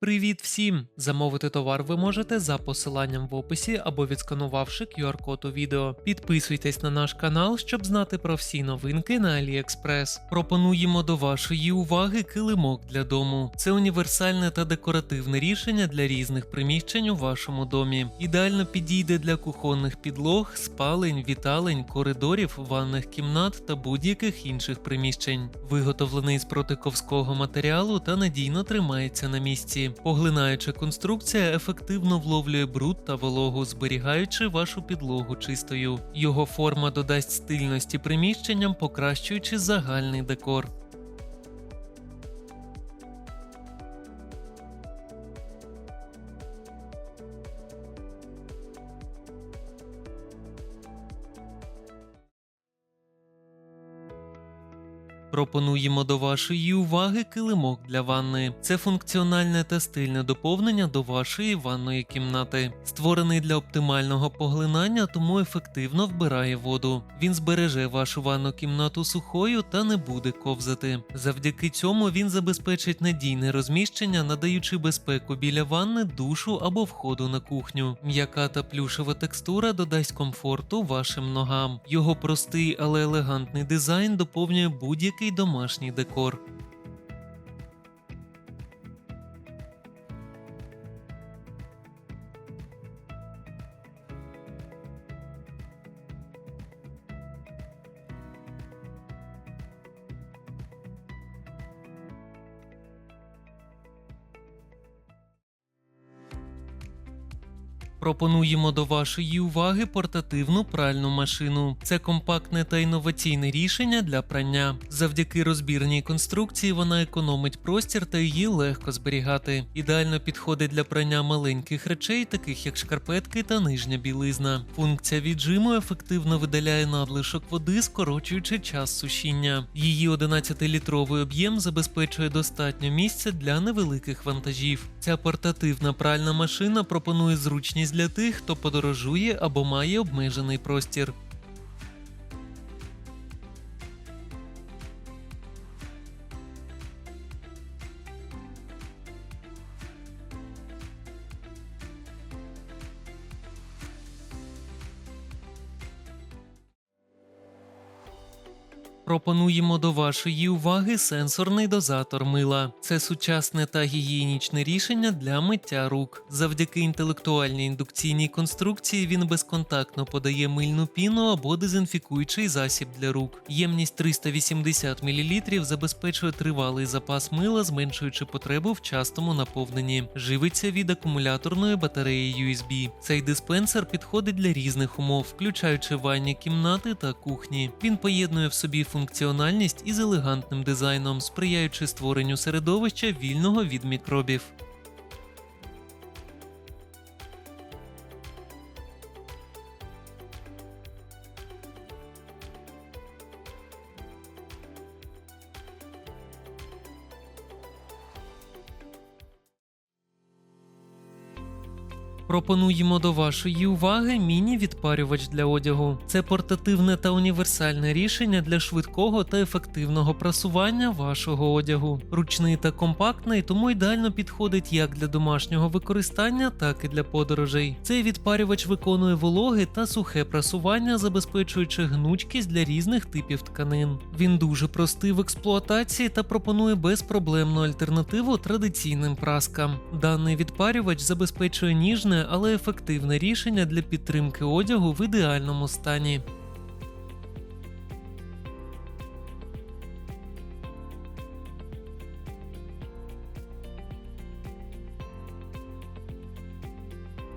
Привіт всім! Замовити товар ви можете за посиланням в описі або відсканувавши QR-код у відео. Підписуйтесь на наш канал, щоб знати про всі новинки на AliExpress. Пропонуємо до вашої уваги килимок для дому. Це універсальне та декоративне рішення для різних приміщень у вашому домі. Ідеально підійде для кухонних підлог, спалень, віталень, коридорів, ванних кімнат та будь-яких інших приміщень. Виготовлений з протиковського матеріалу та надійно тримається на місці. Поглинаюча конструкція ефективно вловлює бруд та вологу, зберігаючи вашу підлогу чистою. Його форма додасть стильності приміщенням, покращуючи загальний декор. Пропонуємо до вашої уваги килимок для ванни. Це функціональне та стильне доповнення до вашої ванної кімнати. Створений для оптимального поглинання, тому ефективно вбирає воду. Він збереже вашу ванну кімнату сухою та не буде ковзати. Завдяки цьому він забезпечить надійне розміщення, надаючи безпеку біля ванни, душу або входу на кухню. М'яка та плюшева текстура додасть комфорту вашим ногам. Його простий, але елегантний дизайн доповнює будь-який домашній декор. Пропонуємо до вашої уваги портативну пральну машину. Це компактне та інноваційне рішення для прання. Завдяки розбірній конструкції вона економить простір та її легко зберігати. Ідеально підходить для прання маленьких речей, таких як шкарпетки та нижня білизна. Функція віджиму ефективно видаляє надлишок води, скорочуючи час сушіння. Її 11-літровий об'єм забезпечує достатньо місця для невеликих вантажів. Ця портативна пральна машина пропонує зручність для тих, хто подорожує або має обмежений простір. Пропонуємо до вашої уваги сенсорний дозатор мила. Це сучасне та гігієнічне рішення для миття рук. Завдяки інтелектуальній індукційній конструкції він безконтактно подає мильну піну або дезінфікуючий засіб для рук. Ємність 380 мл забезпечує тривалий запас мила, зменшуючи потребу в частому наповненні. Живиться від акумуляторної батареї USB. Цей диспенсер підходить для різних умов, включаючи ванні кімнати та кухні. Він поєднує в собі функціональність із елегантним дизайном, сприяючи створенню середовища вільного від мікробів. Пропонуємо до вашої уваги міні-відпарювач для одягу. Це портативне та універсальне рішення для швидкого та ефективного прасування вашого одягу. Ручний та компактний, тому ідеально підходить як для домашнього використання, так і для подорожей. Цей відпарювач виконує вологе та сухе прасування, забезпечуючи гнучкість для різних типів тканин. Він дуже простий в експлуатації та пропонує безпроблемну альтернативу традиційним праскам. Даний відпарювач забезпечує ніжне, але ефективне рішення для підтримки одягу в ідеальному стані.